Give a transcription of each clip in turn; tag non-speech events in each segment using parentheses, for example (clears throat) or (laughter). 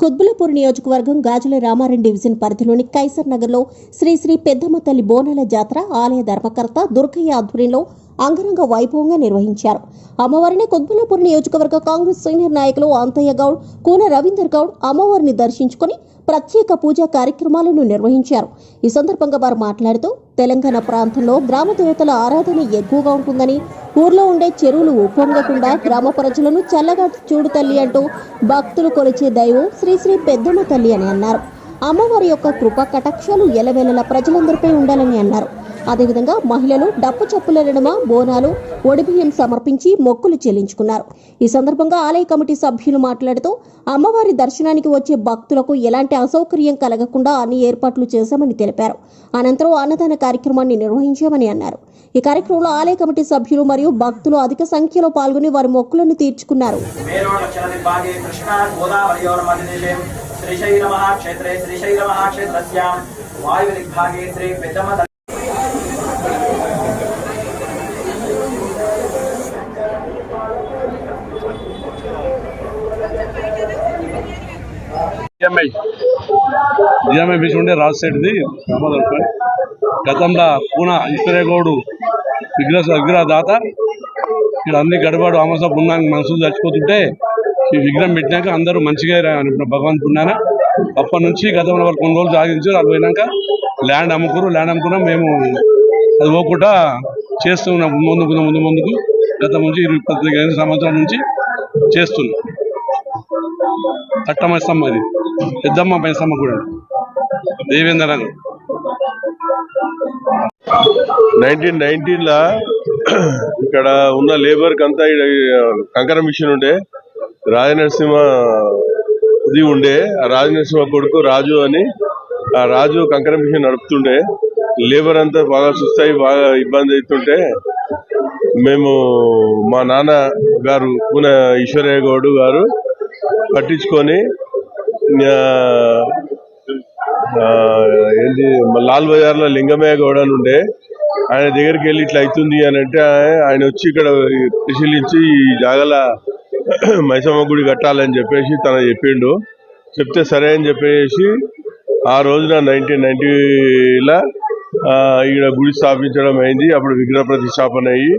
కుత్బులపూర్ నియోజకవర్గం గాజుల రామారెడ్డి డివిజన్ పరిధిలోని కైసర్ నగర్లో శ్రీ శ్రీ పెద్దమ్మ తల్లి బోనాల జాతర ఆలయ ధర్మకర్త దుర్గయ్య ఆధ్వర్యంలో అంగరంగ వైభవంగా నిర్వహించారు. అమ్మవారిని కుత్బులపూర్ నియోజకవర్గ కాంగ్రెస్ సీనియర్ నాయకులు అంతయ్య గౌడ్ కూన రవీందర్ గౌడ్ అమ్మవారిని దర్శించుకుని ప్రత్యేక పూజా కార్యక్రమాలను నిర్వహించారు. ఈ సందర్భంగా వారు మాట్లాడుతూ తెలంగాణ ప్రాంతంలో గ్రామ దేవతల ఆరాధన ఎక్కువగా ఉంటుందని ఊర్లో ఉండే చెరువులు ఉప్పొంగకుండా గ్రామ ప్రజలను చల్లగా చూడు తల్లి అంటూ భక్తులు కొలిచే దైవం శ్రీశ్రీ పెద్దమ్మ తల్లి అని అన్నారు. అమ్మవారి యొక్క కృప కటాక్షాలు ఎలవేళలా ప్రజలందరిపై ఉండాలని అన్నారు. అదేవిధంగా మహిళలు డప్పు చప్పుల నడుమ బోనాలు ఒడిబియ్యం సమర్పించి మొక్కులు చెల్లించుకున్నారు. ఈ సందర్భంగా ఆలయ కమిటీ సభ్యులు మాట్లాడుతూ అమ్మవారి దర్శనానికి వచ్చే భక్తులకు ఎలాంటి అసౌకర్యం కలగకుండా అన్ని ఏర్పాట్లు చేశామని తెలిపారు. అనంతరం అన్నదాన కార్యక్రమాన్ని నిర్వహించామని అన్నారు. ఈ కార్యక్రమంలో ఆలయ కమిటీ సభ్యులు మరియు భక్తులు అధిక సంఖ్యలో పాల్గొని వారి మొక్కులను తీర్చుకున్నారు. శ్రీశైల మహాక్షేత్రే శ్రీశైల శ్రీ పెద్దమ నిజామే జిఎంఐ బీచ్ ఉండే రాజు సైడ్ది గతంలో పూనా ఈశ్వరేగౌడు విగ్రహ విగ్రహదాత ఇక్కడ అన్ని గడబాడు అమసా పున్నా మనసులు చచ్చిపోతుంటే ఈ విగ్రహం పెట్టినాక అందరూ మంచిగా భగవంతు పుణ్యాన అప్పటి నుంచి గతంలో వాళ్ళు కొన్ని రోజులు సాగించారు అది పోయినాక ల్యాండ్ అమ్ముకురు ల్యాండ్ అమ్ముకున్నా మేము అది పోకుండా చేస్తున్నాం ముందు ముందు ముందుకు గత నుంచి ఇరవై పద్దెనిమిది సంవత్సరాల నుంచి చేస్తున్నాం. కట్టమస్తాం అది. పెద్దమ్మ మైసమ్మ గుడి దేవేంద్ర నగర్ నైన్టీన్ నైన్టీన్లో ఇక్కడ ఉన్న లేబర్కి అంతా కంకర మిషన్ ఉండే. రాజనరసింహ ఇది ఉండే. ఆ రాజనరసింహ కొడుకు రాజు అని ఆ రాజు కంకర మిషన్ నడుపుతుండే. లేబర్ అంతా బాగా సుస్తాయి బాగా ఇబ్బంది అవుతుంటే మేము మా నాన్న గారు పూన ఈశ్వరయ్య గౌడు గారు పట్టించుకొని ఏంటి మా లాల్ బజార్లో లింగమయ్య గౌడ అని ఉండే. ఆయన దగ్గరికి వెళ్ళి ఇట్లా అవుతుంది అని అంటే ఆయన వచ్చి ఇక్కడ పరిశీలించి ఈ జాగల (clears throat) మైసమ్మ గుడి కట్టాలని చెప్పేసి తన చెప్పిండు. చెప్తే సరే అని చెప్పేసి ఆ రోజున నైన్టీన్ నైన్టీలో ఇక్కడ గుడి స్థాపించడం అయింది. అప్పుడు విగ్రహ ప్రతిష్టాపన అయ్యి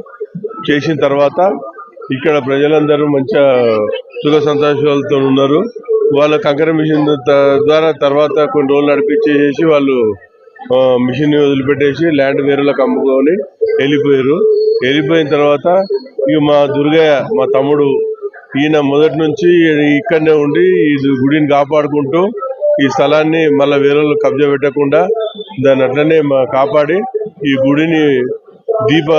చేసిన తర్వాత ఇక్కడ ప్రజలందరూ మంచిగా సుఖ సంతోషాలతో ఉన్నారు. వాళ్ళ కంకర మిషన్ ద్వారా తర్వాత కొన్ని రోజులు నడిపించేసి వాళ్ళు మిషన్ వదిలిపెట్టేసి ల్యాండ్ వేరులకు అమ్ముకొని వెళ్ళిపోయారు. వెళ్ళిపోయిన తర్వాత ఇక మా దుర్గయ్య మా తమ్ముడు ఈయన మొదటి నుంచి ఇక్కడనే ఉండి ఈ గుడిని కాపాడుకుంటూ ఈ స్థలాన్ని మళ్ళీ వేరే కబ్జా పెట్టకుండా దాన్ని అట్లనే మా కాపాడి ఈ గుడిని దీప